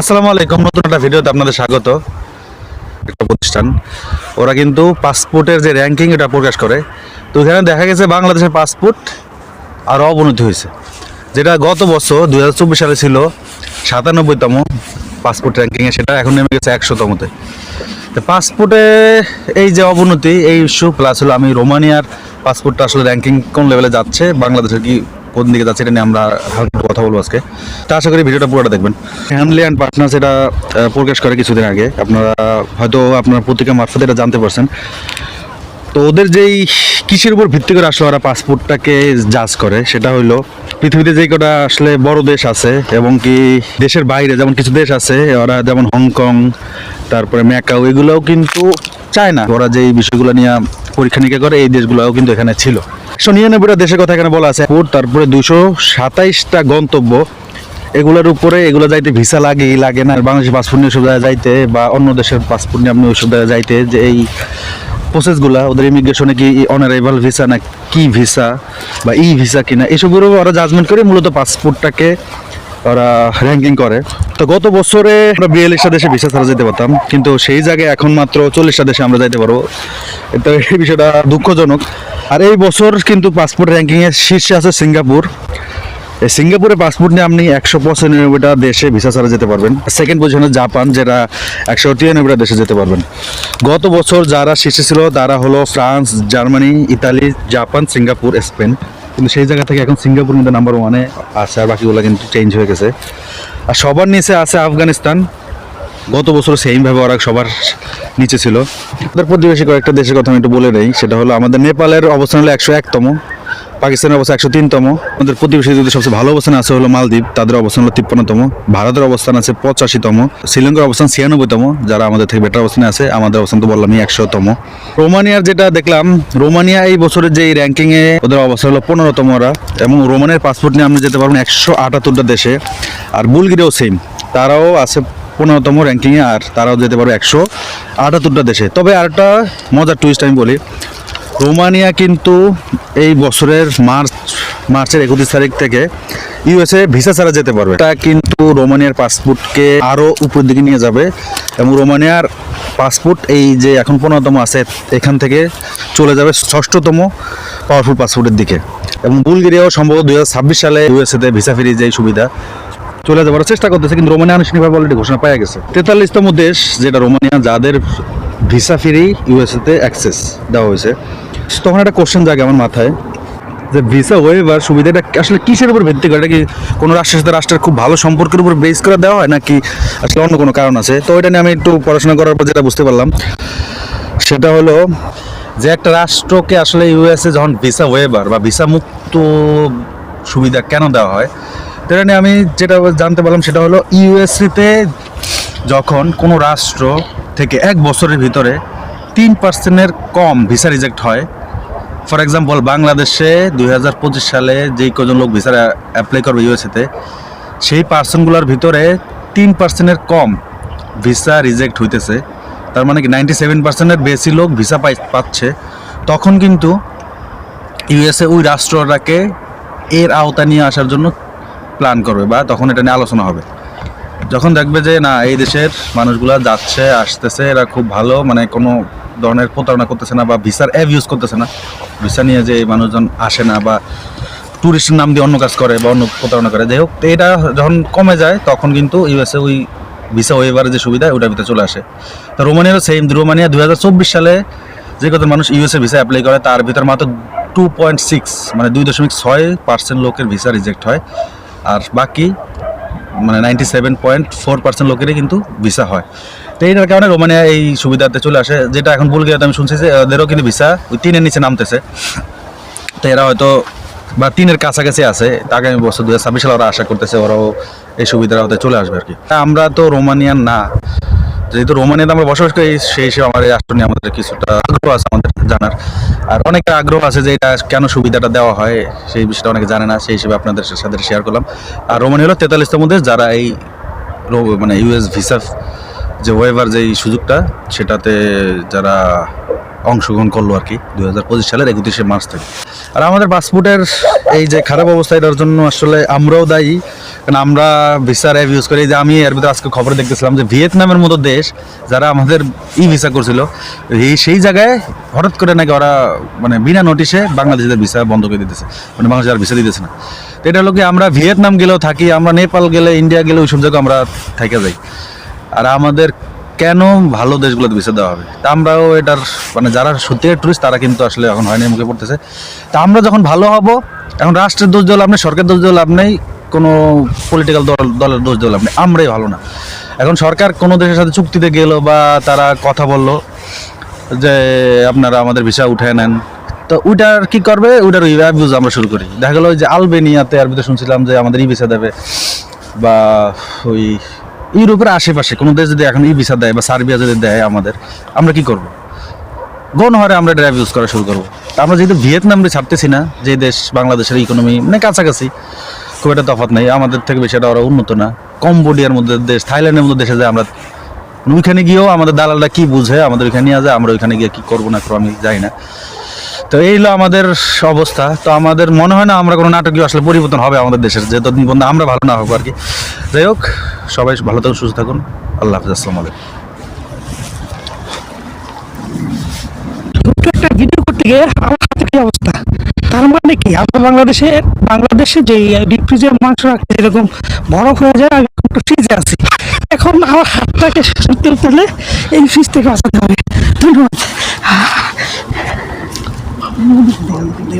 আসসালামু আলাইকুম, নতুন একটা ভিডিওতে আপনাদের স্বাগত। একটা প্রতিষ্ঠান। ওরা কিন্তু পাসপোর্টের যে র্যাঙ্কিং এটা প্রকাশ করে। তো এখানে দেখা গেছে বাংলাদেশের পাসপোর্ট আরও অবনতি হয়েছে। যেটা গত বছর দু হাজার চব্বিশ সালে ছিল সাতানব্বইতম পাসপোর্ট র্যাঙ্কিংয়ে সেটা এখন নেমে গেছে একশোতমতে। তো পাসপোর্টে এই যে অবনতি, এই ইস্যু প্লাস হলো আমি রোমানিয়ার পাসপোর্টটা আসলে র্যাঙ্কিং কোন লেভেলে যাচ্ছে, বাংলাদেশের কি কোন দিকে যাচ্ছে এটা নিয়ে আমরা হালকা কথা বলব আজকে। তা আশা করি ভিডিওটা পুরোটা দেখবেন। ফ্যামিলি অ্যান্ড পার্টনার্স এটা প্রকাশ করে কিছুদিন আগে। আপনারা হয়তো আপনার পত্রিকা মারফত এটা জানতে পারছেন। তো ওদের যেই কিসের উপর ভিত্তি করে আসলে ওরা পাসপোর্টটাকে জাজ করে, সেটা হলো পৃথিবীতে যে কটা আসলে বড় দেশ আছে এবং কি দেশের বাইরে যেমন কিছু দেশ আছে, ওরা যেমন হংকং, তারপরে ম্যাকাও, এগুলোও কিন্তু চায় না ওরা যে এই বিষয়গুলো নিয়ে পরীক্ষা নিরীক্ষা করে, এই দেশগুলোও কিন্তু এখানে ছিল। একশো নিরানব্বইটা দেশের কথা এখানে বলা আছে। তারপরে দুশো সাতাইশটা গন্তব্য। এগুলোর উপরে, এগুলো যাইতে ভিসা লাগে লাগে না। বাংলাদেশের পাসপোর্ট নিয়ে জায়গায় যাইতে বা অন্য দেশের পাসপোর্ট নিয়ে আপনি ওইসব জায়গায় যাইতে, যে এই প্রসেসগুলা ওদের ইমিগ্রেশনে কি অনারাইভাল ভিসা না কি ভিসা বা ই ভিসা কিনা, এসবগুলো ওরা জাজমেন্ট করে মূলত পাসপোর্টটাকে ওরা র্যাঙ্কিং করে। তো গত বছরে আমরা বিয়াল্লিশটা দেশে ভিসা ছাড়া যেতে পারতাম, কিন্তু সেই জায়গায় এখন মাত্র চল্লিশটা দেশে আমরা যাইতে পারব। তো এই বিষয়টা দুঃখজনক। আর এই বছর কিন্তু পাসপোর্ট র্যাঙ্কিংয়ের শীর্ষে আছে সিঙ্গাপুর। এই সিঙ্গাপুরে পাসপোর্ট নিয়ে আপনি একশো পঁচানব্বইটা দেশে ভিসা ছাড়া যেতে পারবেন। সেকেন্ড পজিশনে জাপান, যেটা একশো তিরানব্বইটা দেশে যেতে পারবেন। গত বছর যারা শীর্ষে ছিল, তারা হলো France, Germany, Italy, Japan, Singapore, Spain. কিন্তু সেই জায়গা থেকে এখন সিঙ্গাপুর মধ্যে নাম্বার ওয়ানে আছে, আর বাকিগুলো কিন্তু চেঞ্জ হয়ে গেছে। আর সবার নিচে আছে আফগানিস্তান। গত বছর সেমভাবে ওরা সবার নিচে ছিল। আমাদের প্রতিবেশী কয়েকটা দেশের কথা আমি একটু বলে নেই সেটা হলো আমাদের নেপালের অবস্থান হলো একশো একতম, পাকিস্তানের অবস্থান একশো তিনতম। আমাদের প্রতিবেশী যদি সবচেয়ে ভালো অবস্থান আছে হলো মালদ্বীপ, তাদের অবস্থান হলো তিপ্পান্নতম। ভারতের অবস্থান আছে পঁচাশিতম। শ্রীলঙ্কার অবস্থান ছিয়ানব্বইতম, যারা আমাদের থেকে বেটার অবস্থানে আছে, আমাদের অবস্থান তো বললামই একশোতম। রোমানিয়ার যেটা দেখলাম, রোমানিয়া এই বছরের যে র্যাঙ্কিংয়ে ওদের অবস্থা হলো পনেরোতম ওরা। এবং রোমানিয়ার পাসপোর্ট নিয়ে আপনি যেতে পারবেন একশো আটাত্তরটা দেশে। আর বুলগিরিয়াও সেম তারাও আছে পনেরোতম র্যাঙ্কিংয়ে আর তারাও যেতে পারবে একশো আটাত্তরটা দেশে। তবে আরেকটা মজার টুইস্ট আমি বলি, রোমানিয়া কিন্তু এই বছরের মার্চ, মার্চের একত্রিশ তারিখ থেকে ইউএসএ ভিসা ছাড়া যেতে পারবে তা কিন্তু রোমানিয়ার পাসপোর্টকে আরও উপরের দিকে নিয়ে যাবে এবং রোমানিয়ার পাসপোর্ট এই যে এখন পনেরোতম আছে, এখান থেকে চলে যাবে ষষ্ঠতম পাওয়ারফুল পাসপোর্টের দিকে। এবং বুলগেরিয়াও সম্ভবত দুই সালে ইউএসএতে ভিসা ফিরিয়ে যে সুবিধা। চলে যাবার চেষ্টা করতেছে, কিন্তু রোমানিয়া আনুষ্ঠানিকভাবে অলরেডি ঘোষণা পাওয়া গেছে। তেতাল্লিশতম দেশ, যেটা রোমানিয়া, যাদের ভিসা ফ্রি ইউএসএতে অ্যাক্সেস দেওয়া হয়েছে। তখন একটা কোশ্চেন জাগে আমার মাথায়, যে ভিসা ওয়েভার সুবিধাটা আসলে কিসের উপর ভিত্তি করে? এটা কি কোনো রাষ্ট্রের সাথে রাষ্ট্রের খুব ভালো সম্পর্কের উপর বেস করে দেওয়া হয়, নাকি আসলে অন্য কোনো কারণ আছে? তো ওইটা নিয়ে আমি একটু পড়াশোনা করার পর যেটা বুঝতে পারলাম, সেটা হলো যে একটা রাষ্ট্রকে আসলে ইউএসএ যখন ভিসা ওয়েভার বা ভিসা মুক্ত সুবিধা কেন দেওয়া হয় তো আমি যেটা জানতে পারলাম সেটা হলো ইউএসএতে যখন কোনো রাষ্ট্র থেকে এক বছরের ভিতরে তিন পার্সেন্টের কম ভিসা রিজেক্ট হয় ফর এক্সাম্পল বাংলাদেশে দুই হাজার পঁচিশ সালে যেই কজন লোক ভিসা অ্যাপ্লাই করবে ইউএসএতে, সেই পার্সনগুলোর ভিতরে তিন পার্সেন্টের কম ভিসা রিজেক্ট হইতেছে। তার মানে কি নাইনটি সেভেন পার্সেন্টের বেশি লোক ভিসা পাই পাচ্ছে। তখন কিন্তু ইউএসএ ওই রাষ্ট্রটাকে এর আওতা নিয়ে আসার জন্য প্ল্যান করবে বা তখন এটা নিয়ে আলোচনা হবে। যখন দেখবে যে, না, এই দেশের মানুষগুলা যাচ্ছে, আসতেছে, এরা খুব ভালো মানে কোনো ধরনের প্রতারণা করতেছে না বা ভিসার অ্যাব ইউজ করতেছে না। ভিসা নিয়ে যে মানুষজন আসে না বা ট্যুরিস্টের নাম দিয়ে অন্য কাজ করে বা অন্য প্রতারণা করে। যাই হোক এটা যখন কমে যায়, তখন কিন্তু ইউএসএ ওই ভিসা ওয়েভারের যে সুবিধা ওটার ভিতরে চলে আসে। তো রোমানিয়ারও সেম রোমানিয়া দু হাজার চব্বিশ সালে যে কত মানুষ ইউএসএ ভিসা অ্যাপ্লাই করে, তার ভিতর মাত্র টু পয়েন্ট সিক্স মানে দুই দশমিক ছয় পার্সেন্ট লোকের ভিসা রিজেক্ট হয়। আর বাকি মানে ninety seven point four percent লোকেরই কিন্তু ভিসা হয়। তো এইটার কারণে রোমানিয়া এই সুবিধাতে চলে আসে, যেটা এখন বুলগেরিয়াতে আমি শুনছি যে ওদেরও কিন্তু ভিসা ওই তিনের নিচে নামতেছে। তো এরা হয়তো, বা তিনের কাছাকাছি আছে আমি বছর দু হাজার ছাব্বিশ সালে ওরা আশা করতেছে ওরাও এই সুবিধাটা হতে চলে আসবে আর কি। আমরা তো রোমানিয়ান না যেহেতু রোমানিয়াতে আমরা বসবাস করি, সেই হিসেবে এই রাষ্ট্র নিয়ে আমাদের কিছুটা আগ্রহ আছে আমাদের জানার। আর অনেকের আগ্রহ আছে যে এটা কেন সুবিধাটা দেওয়া হয়, সেই বিষয়টা অনেকে জানে না, সেই হিসেবে আপনাদের সাথে শেয়ার করলাম। আর রোমানিয়া হলো তেতাল্লিশটার মধ্যে যারা এই মানে ইউএস ভিসা যে ওয়েভার যে সুযোগটা, সেটাতে যারা অংশগ্রহণ করল আর কি দু হাজার পঁচিশ সালের একত্রিশে মার্চ থেকে। আর আমাদের পাসপোর্টের এই যে খারাপ অবস্থা এটার জন্য আসলে আমরাও দায়ী। কারণ আমরা ভিসার অ্যাপ ইউজ করি। যে আমি এর ভিতরে আজকে খবরে দেখতেছিলাম যে ভিয়েতনামের মতো দেশ যারা আমাদের ই ভিসা করছিল, এই সেই জায়গায় হঠাৎ করে নাকি ওরা মানে বিনা নোটিশে বাংলাদেশিদের ভিসা বন্ধ করে দিতেছে। মানে বাংলাদেশ আর ভিসা দিতেছে না। তো এটা হলো কি, আমরা ভিয়েতনাম গেলেও থাকি, আমরা নেপাল গেলে, ইন্ডিয়া গেলে ওই সব জায়গায় আমরা থেকে যাই। আর আমাদের কেন ভালো দেশগুলোতে ভিসা দেওয়া হবে? তা আমরাও এটার মানে যারা সত্যিকার টুরিস্ট তারা কিন্তু আসলে এখন হয়নি মুখে পড়তেছে। তা আমরা যখন ভালো হব, এখন রাষ্ট্রের দোষ দেওয়া লাভ নেই, সরকারের দোষ দেওয়া লাভ নেই, কোনো পলিটিক্যাল দল, দলের দোষ দেওয়া লাভ নেই, আমরাই ভালো না। এখন সরকার কোনো দেশের সাথে চুক্তিতে গেল বা তারা কথা বলল যে আপনারা আমাদের ভিসা উঠে নেন, তো ওইটার কি করবে? ওইটার ওই অ্যাবিউজ আমরা শুরু করি। দেখা গেলো যে আলবেনিয়াতে আর ভিতরে শুনছিলাম যে আমাদের ই ভিসা দেবে বা ওই ইউরোপের আশেপাশে কোনো দেশ যদি এখন ই ভিসা দেয় বা সার্বিয়া যদি দেয় আমাদের, আমরা কি করব? গণহারে আমরা ড্রাইভ ইউজ করা শুরু করব। আমরা যেহেতু ভিয়েতনামে ছাড়তেছি না, যে দেশ বাংলাদেশের ইকোনমি মানে কাছাকাছি, খুব একটা তফাৎ নেই। আমাদের থেকে বেশি এটা ওরা উন্নত না। কম্বোডিয়ার মধ্যে দেশ, থাইল্যান্ডের মধ্যে দেশে যায় আমরা। ওইখানে গিয়েও আমাদের দালালরা কি বুঝে, আমাদের ওইখানে নিয়ে যায়, আমরা ওইখানে গিয়ে কি করব না করব আমি যাই না। তো এই হলো আমাদের অবস্থা। তো আমাদের মনে হয় না আমরা কোনো নাটকীয় আসলে পরিবর্তন হবে আমাদের দেশের। যে পর্যন্ত আমরা ভালো না হব আর কি। যাই হোক, সবাই ভালো থাকুন, সুস্থ থাকুন। আল্লাহ হাফিজ, আসসালামু আলাইকুম। ভিডিও করতে গিয়ে আমার হাতে কি অবস্থা? তার মানে কি? আমরা বাংলাদেশে বাংলাদেশে যে ডিপ ফ্রিজের মাংস রাখতে এরকম বরফ হয়ে যায় আমি একটু ফ্রিজে আছি। এখন আমার হাতটাকে সত্যি তুলে এই ফ্রিজ থেকে বাঁচাতে হবে। ধন্যবাদ। 嗯不吃这